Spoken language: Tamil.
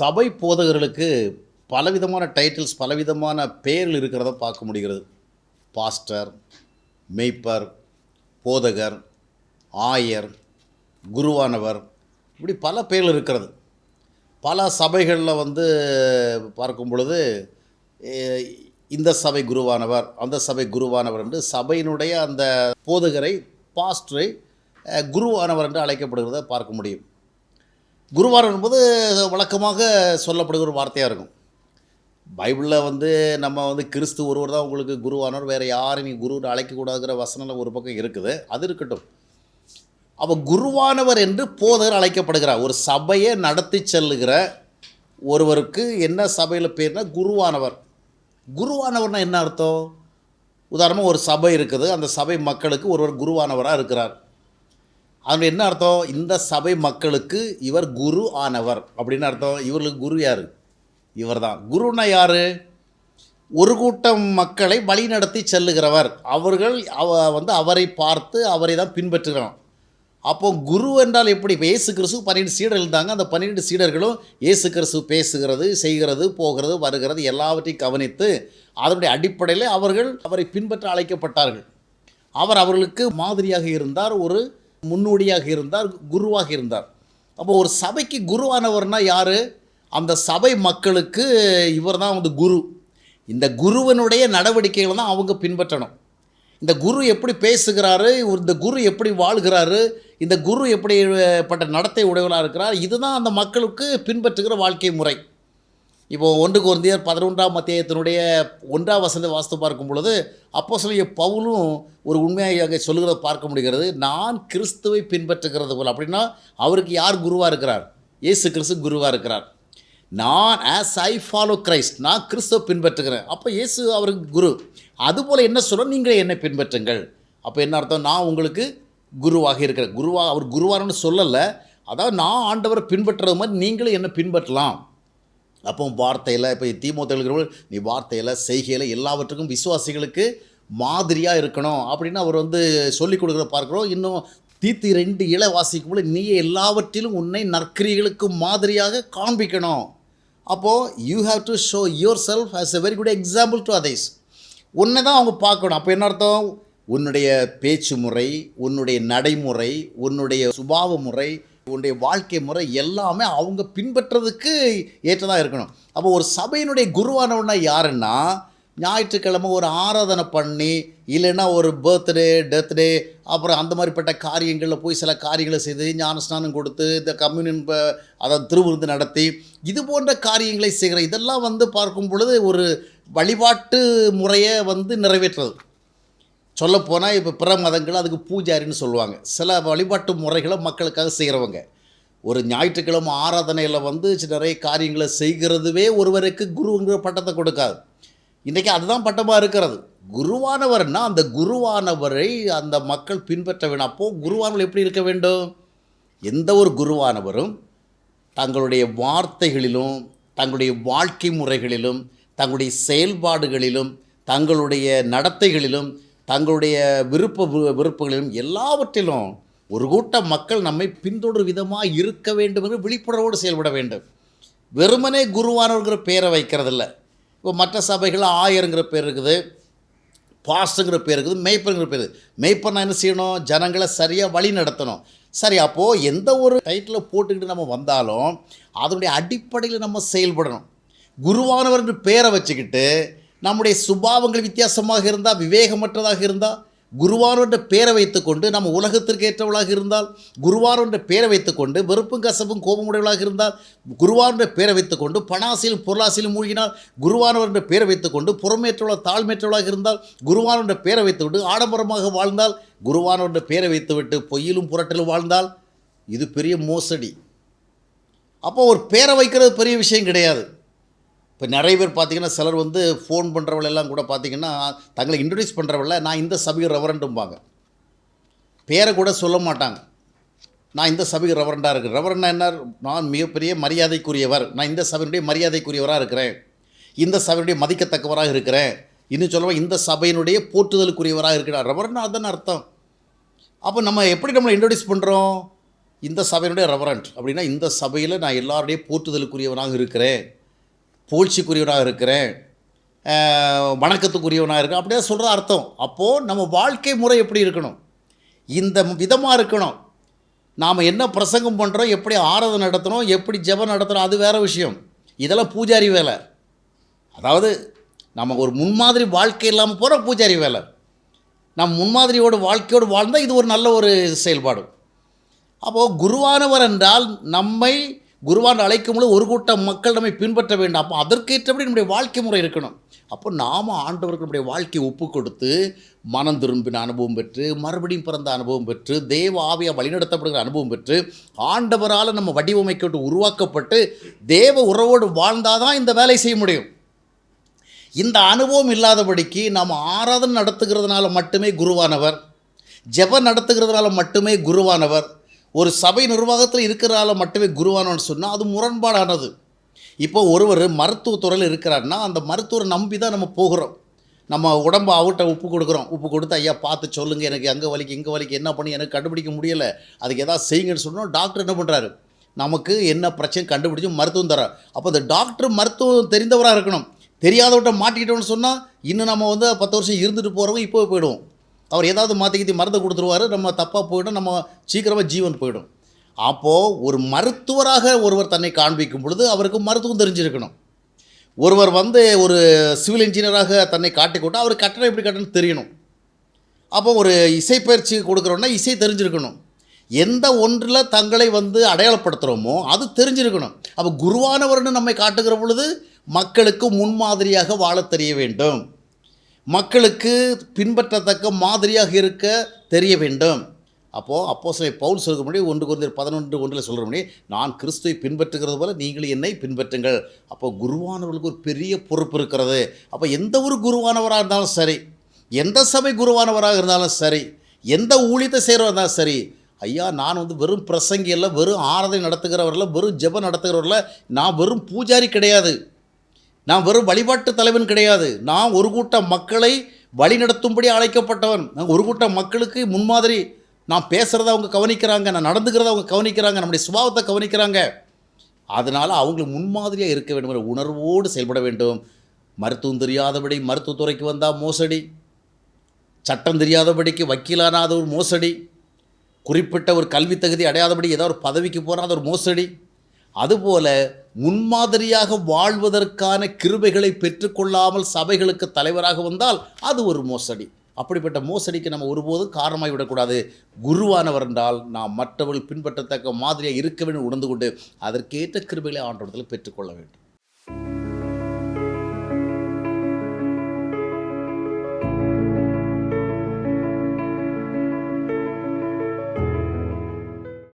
சபை போதகர்களுக்கு பலவிதமான டைட்டில்ஸ் பலவிதமான பெயர்கள் இருக்கிறத பார்க்க முடிகிறது. பாஸ்டர் மெய்ப்பர் போதகர் ஆயர் குருவானவர் இப்படி பல பெயர்கள் இருக்கிறது. பல சபைகளில் வந்து பார்க்கும் பொழுது இந்த சபை குருவானவர் அந்த சபை குருவானவர் என்று சபையினுடைய அந்த போதகரை பாஸ்டரை குருவானவர் என்று அழைக்கப்படுகிறத பார்க்க முடியும். குருவாரம் என்பது வழக்கமாக சொல்லப்படுகிற ஒரு வார்த்தையாக இருக்கும். பைபிளில் வந்து நம்ம வந்து கிறிஸ்து ஒருவர் தான் உங்களுக்கு குருவானவர். வேறு யாரும் நீ குருன்னு அழைக்கக்கூடாதுங்கிற வசனம் ஒரு பக்கம் இருக்குது. அது இருக்கட்டும். அப்போ குருவானவர் என்று போதகர் அழைக்கப்படுகிறார். ஒரு சபையை நடத்தி செல்லுகிற ஒருவருக்கு என்ன சபையில் பேர்னா குருவானவர். குருவானவர்னால் என்ன அர்த்தம்? உதாரணமாக ஒரு சபை இருக்குது. அந்த சபை மக்களுக்கு ஒருவர் குருவானவராக இருக்கிறார். அதனுடைய என்ன அர்த்தம்? இந்த சபை மக்களுக்கு இவர் குரு ஆனவர். அப்படின்னு அர்த்தம். இவர்களுக்கு குரு யார்? இவர் தான் குருன்னா யார்? ஒரு கூட்டம் மக்களை வழிநடத்தி செல்லுகிறவர். அவர்கள் அவ வந்து அவரை பார்த்து அவரை தான் பின்பற்றுகிறோம். அப்போ குரு என்றால் எப்படி? இப்போ இயேசு கிறிஸ்து பன்னிரெண்டு சீடர்கள் இருந்தாங்க. அந்த பன்னிரெண்டு சீடர்களும் ஏசு கிறிஸ்து பேசுகிறது செய்கிறது போகிறது வருகிறது எல்லாவற்றையும் கவனித்து அதனுடைய அடிப்படையில் அவர்கள் அவரை பின்பற்ற அழைக்கப்பட்டார்கள். அவர் அவர்களுக்கு மாதிரியாக இருந்தார். ஒரு முன்னோடியாக இருந்தார் குருவாக இருந்தார். அப்போ ஒரு சபைக்கு குருவானவர்னால் யார்? அந்த சபை மக்களுக்கு இவர் தான் வந்து குரு. இந்த குருவனுடைய நடவடிக்கைகளை தான் அவங்க பின்பற்றணும். இந்த குரு எப்படி பேசுகிறாரு? இந்த குரு எப்படி வாழ்கிறாரு? இந்த குரு எப்படிப்பட்ட நடத்தை உடையவராக இருக்கிறார்? இதுதான் அந்த மக்களுக்கு பின்பற்றுகிற வாழ்க்கை முறை. இப்போ ஒன்று குருந்தியர் பதினொன்றாம் மத்தியத்தினுடைய ஒன்றாம் வசந்த வாஸ்து பார்க்கும் பொழுது அப்போ சொல்லிய பவுலும் ஒரு உண்மையாக சொல்லுகிறத பார்க்க முடிகிறது. நான் கிறிஸ்துவை பின்பற்றுகிறது போல். அப்படின்னா அவருக்கு யார் குருவாக இருக்கிறார்? இயேசு கிறிஸ்து குருவாக இருக்கிறார். நான் ஆஸ் ஐ ஃபாலோ கிரைஸ்ட் நான் கிறிஸ்துவை பின்பற்றுகிறேன். அப்போ இயேசு அவருக்கு குரு. அதுபோல் என்ன சொல்ல நீங்களே என்னை பின்பற்றுங்கள். அப்போ என்ன அர்த்தம்? நான் உங்களுக்கு குருவாக இருக்கிறேன். குருவா அவர் குருவாரன்னு சொல்லலை. அதாவது நான் ஆண்டவரை பின்பற்றுறது மாதிரி நீங்களும் என்னை பின்பற்றலாம். அப்போ வார்த்தையில் இப்போ தீமோத்தெழுகிறவர்கள் நீ வார்த்தையில் செய்கையில் எல்லாவற்றுக்கும் விசுவாசிகளுக்கு மாதிரியாக இருக்கணும் அப்படின்னு அவர் வந்து சொல்லிக் கொடுக்குற பார்க்குறோம். இன்னும் தீத்தி ரெண்டு இலை வாசிக்கும் போது நீ எல்லாவற்றிலும் உன்னை நற்கிரிகளுக்கு மாதிரியாக காண்பிக்கணும். அப்போது you have to show yourself as a very good example to others உன்னை தான் அவங்க பார்க்கணும். அப்போ என்ன அர்த்தம்? உன்னுடைய பேச்சு முறை உன்னுடைய நடைமுறை உன்னுடைய சுபாவ முறை உன்னுடைய வாழ்க்கை முறை எல்லாமே அவங்க பின்பற்றுறதுக்கு ஏற்றதாக இருக்கணும். அப்போ ஒரு சபையினுடைய குருவானவனா யாருன்னா ஞாயிற்றுக்கிழமை ஒரு ஆராதனை பண்ணி இல்லைன்னா ஒரு பர்த்டே டெத்டே அப்புறம் அந்த மாதிரிப்பட்ட காரியங்களில் போய் சில காரியங்களை செய்து ஞானஸ்நானம் கொடுத்து இந்த கம்யூனியன் அதை அதாவது திருவிருந்து நடத்தி இது போன்ற காரியங்களை செய்கிற இதெல்லாம் வந்து பார்க்கும் பொழுது ஒரு வழிபாட்டு முறையை வந்து நிறைவேற்றுறது. சொல்லப்போனால் இப்போ பிற மதங்கள் அதுக்கு பூஜாரின்னு சொல்லுவாங்க. சில வழிபாட்டு முறைகளை மக்களுக்காக செய்கிறவங்க ஒரு ஞாயிற்றுக்கிழமை ஆராதனையில் வந்து நிறைய காரியங்களை செய்கிறதுவே ஒருவருக்கு குருங்கிற பட்டத்தை கொடுக்காது. இன்றைக்கி அதுதான் பட்டமாக இருக்கிறது. குருவானவர்னால் அந்த குருவானவரை அந்த மக்கள் பின்பற்ற வேணும் அப்போது குருவானவர் எப்படி இருக்க வேண்டும்? எந்த ஒரு குருவானவரும் தங்களுடைய வார்த்தைகளிலும் தங்களுடைய வாழ்க்கை முறைகளிலும் தங்களுடைய செயல்பாடுகளிலும் தங்களுடைய நடத்தைகளிலும் தங்களுடைய விருப்ப வி- விருப்பங்களிலும் எல்லாவற்றிலும் ஒரு கூட்டம் மக்கள் நம்மை பின்தொடர் விதமாக இருக்க வேண்டும் என்று விழிப்புணர்வோடு செயல்பட வேண்டும். வெறுமனே குருவானவர்கிற பேரை வைக்கிறதில்ல. இப்போ மற்ற சபைகள் ஆயருங்கிற பேர் இருக்குது பாஸ்ட்டுங்கிற பேர் இருக்குது மெய்ப்பருங்கிற பேர் மெய்ப்பர்னா என்ன செய்யணும்? ஜனங்களை சரியாக வழி நடத்தணும். சரி அப்போது எந்த ஒரு டைட்டில் போட்டுக்கிட்டு நம்ம வந்தாலும் அதனுடைய அடிப்படையில் நம்ம செயல்படணும். குருவானவர் என்று பேரை வச்சுக்கிட்டு நம்முடைய சுபாவங்கள் வித்தியாசமாக இருந்தால் விவேகமற்றதாக இருந்தால் குருவானவர் பேரை வைத்துக்கொண்டு நம்ம உலகத்திற்கு ஏற்றவளாக இருந்தால் குருவானவர் பேரை வைத்துக்கொண்டு வெறுப்பும் கசப்பும் கோபமுடையவளாக இருந்தால் குருவானோட பேரை வைத்துக்கொண்டு பணாசியில் பொருளாசியிலும் மூழ்கினால் குருவானவர் பேரை வைத்துக்கொண்டு புறமேற்றவளாக தாழ்மேற்றவளாக இருந்தால் குருவானவர் பேரை வைத்துவிட்டு ஆடம்பரமாக வாழ்ந்தால் குருவானவர் பேரை வைத்துவிட்டு பொய்யிலும் புரட்டிலும் வாழ்ந்தால் இது பெரிய மோசடி. அப்போ ஒரு பேரை வைக்கிறது பெரிய விஷயம் கிடையாது. இப்போ நிறைய பேர் பார்த்தீங்கன்னா சிலர் வந்து ஃபோன் பண்ணுறவளெல்லாம் கூட பார்த்தீங்கன்னா தங்களை இன்ட்ரடியூஸ் பண்ணுறவள நான் இந்த சபைக்கு ரெவரண்டும்பாங்க பேரை கூட சொல்ல மாட்டாங்க. நான் இந்த சபைக்கு ரெவரண்டாக இருக்கிறேன். ரெவரண்டா என்ன நான் மிகப்பெரிய மரியாதைக்குரியவர். நான் இந்த சபையினுடைய மரியாதைக்குரியவராக இருக்கிறேன். இந்த சபையினுடைய மதிக்கத்தக்கவராக இருக்கிறேன். இன்னும் சொல்லுவேன் இந்த சபையினுடைய போற்றுதலுக்குரியவராக இருக்கிறார். ரெவரண்டா அதுதானே அர்த்தம். அப்போ நம்ம எப்படி நம்மளை இன்ட்ரடியூஸ் பண்ணுறோம் இந்த சபையினுடைய ரெவரண்ட் அப்படின்னா இந்த சபையில் நான் எல்லாருடைய போற்றுதலுக்குரியவனாக இருக்கிறேன். புகழ்ச்சிக்குரியவனாக இருக்கிறேன் வணக்கத்துக்குரியவனாக இருக்கேன் அப்படியே சொல்கிற அர்த்தம். அப்போது நம்ம வாழ்க்கை முறை எப்படி இருக்கணும்? இந்த விதமாக இருக்கணும். நாம் என்ன பிரசங்கம் பண்ணுறோம் எப்படி ஆராதனை நடத்துகிறோம் எப்படி ஜெபம் நடத்துகிறோம் அது வேறு விஷயம். இதெல்லாம் பூஜாரி வேலை. அதாவது நம்ம ஒரு முன்மாதிரி வாழ்க்கை இல்லாமல் போகிற பூஜாரி வேலை. நம் முன்மாதிரியோடு வாழ்க்கையோடு வாழ்ந்தால் இது ஒரு நல்ல ஒரு செயல்பாடு. அப்போது குருவானவர் என்றால் நம்மை குருவான் அழைக்கும் பொழுது ஒரு கூட்டம் மக்கள் நம்மை பின்பற்ற வேண்டும். அப்போ அதற்கேற்றபடி நம்முடைய வாழ்க்கை முறை இருக்கணும். அப்போ நாம் ஆண்டவருக்கு நம்முடைய வாழ்க்கையை ஒப்பு கொடுத்து மனம் திரும்பின அனுபவம் பெற்று மறுபடியும் பிறந்த அனுபவம் பெற்று தேவ ஆவியாக வழிநடத்தப்படுகிற அனுபவம் பெற்று ஆண்டவரால் நம்ம வடிவமைக்கப்பட்டு உருவாக்கப்பட்டு தேவ உறவோடு வாழ்ந்தால் தான் இந்த வேலை செய்ய முடியும். இந்த அனுபவம் இல்லாதபடிக்கு நாம் ஆராதனை நடத்துகிறதுனால மட்டுமே குருவானவர். ஜெபம் நடத்துகிறதுனால மட்டுமே குருவானவர். ஒரு சபை நிர்வாகத்தில் இருக்கிறால மட்டுமே குருவானவன் சொன்னால் அது முரண்பாடானது. இப்போ ஒருவர் மருத்துவத்துறையில் இருக்கிறாருன்னா அந்த மருத்துவரை நம்பி தான் நம்ம போகிறோம். நம்ம உடம்பு அவட்ட உப்பு கொடுக்குறோம். உப்பு கொடுத்து ஐயா பார்த்து சொல்லுங்கள் எனக்கு அங்கே வலிக்கு இங்கே வலிக்கு. என்ன பண்ணி? எனக்கு கண்டுபிடிக்க முடியலை. அதுக்கு எதாவது செய்யுங்கன்னு சொன்னோம் டாக்டர் என்ன பண்ணுறாரு நமக்கு என்ன பிரச்சனை கண்டுபிடிச்சு மருத்துவம் தர அப்போ இந்த டாக்டர் மருத்துவம் தெரிந்தவராக இருக்கணும். தெரியாதவட்ட மாட்டிக்கிட்டோம்னு சொன்னால் இன்னும் நம்ம வந்து பத்து வருஷம் இருந்துட்டு போகிறவங்க இப்போ போயிடுவோம். அவர் ஏதாவது மாற்றிக்கித்தி மருந்து கொடுத்துருவாரு நம்ம தப்பாக போயிடும் நம்ம சீக்கிரமாக ஜீவன் போயிடும். அப்போது ஒரு மருத்துவராக ஒருவர் தன்னை காண்பிக்கும் பொழுது அவருக்கு மருத்துவம் தெரிஞ்சிருக்கணும். ஒருவர் வந்து ஒரு சிவில் இன்ஜினியராக தன்னை காட்டிக்கொண்டு அவர் கட்டணம் எப்படி கட்டணும் தெரியணும். அப்போ ஒரு இசை பயிற்சி கொடுக்குறோன்னா இசை தெரிஞ்சிருக்கணும். எந்த ஒன்றில் தங்களை வந்து அடையாளப்படுத்துகிறோமோ அது தெரிஞ்சிருக்கணும். அப்போ குருவானவர்னு நம்மை காட்டுகிற பொழுது மக்களுக்கு முன்மாதிரியாக வாழத் தெரிய வேண்டும். மக்களுக்கு பின்பற்றத்தக்க மாதிரியாக இருக்க தெரிய வேண்டும். அப்போது அப்போ சிலை பவுல் சொல்கிற முடியும் ஒன்று குறைந்த பதினொன்று ஒன்றில் சொல்கிற முடியும் நான் கிறிஸ்துவை பின்பற்றுகிறது போல் நீங்கள் என்னை பின்பற்றுங்கள். அப்போ குருவானவர்களுக்கு ஒரு பெரிய பொறுப்பு இருக்கிறது. அப்போ எந்த ஒரு குருவானவராக இருந்தாலும் சரி எந்த சபை குருவானவராக இருந்தாலும் சரி எந்த ஊழியத்தை செய்கிறவராக இருந்தாலும் சரி ஐயா நான் வந்து வெறும் பிரசங்கி இல்லை வெறும் ஆராதனை நடத்துகிறவரில் வெறும் ஜெபம் நடத்துகிறவரில் நான் வெறும் பூஜாரி கிடையாது. நான் வெறும் வழிபாட்டு தலைவன் கிடையாது. நான் ஒரு கூட்டம் மக்களை வழிநடத்தும்படி அழைக்கப்பட்டவன். நான் ஒரு கூட்டம் மக்களுக்கு முன்மாதிரி நான் பேசுகிறத அவங்க கவனிக்கிறாங்க நான் நடந்துக்கிறத அவங்க கவனிக்கிறாங்க நம்முடைய சுபாவத்தை கவனிக்கிறாங்க. அதனால் அவங்களுக்கு முன்மாதிரியாக இருக்க வேண்டும் உணர்வோடு செயல்பட வேண்டும். மருத்துவம் தெரியாதபடி மருத்துவத்துறைக்கு வந்தால் மோசடி. சட்டம் தெரியாதபடிக்கு வக்கீலானாத ஒரு மோசடி. குறிப்பிட்ட ஒரு கல்வி தகுதி அடையாதபடி ஏதோ ஒரு பதவிக்கு போனால் அது ஒரு மோசடி. அதுபோல் முன்மாதிரியாக வாழ்வதற்கான கிருபைகளை பெற்றுக்கொள்ளாமல் சபைகளுக்கு தலைவராக வந்தால் அது ஒரு மோசடி. அப்படிப்பட்ட மோசடிக்கு நம்ம ஒருபோதும் காரணமாகி விடக்கூடாது. குருவானவர் என்றால் நாம் மற்றவர்கள் பின்பற்றத்தக்க மாதிரியாக இருக்க வேண்டும் உணர்ந்து கொண்டு அதற்கேற்ற கிருபைகளை ஆண்டவரத்தில் பெற்றுக்கொள்ள வேண்டும்.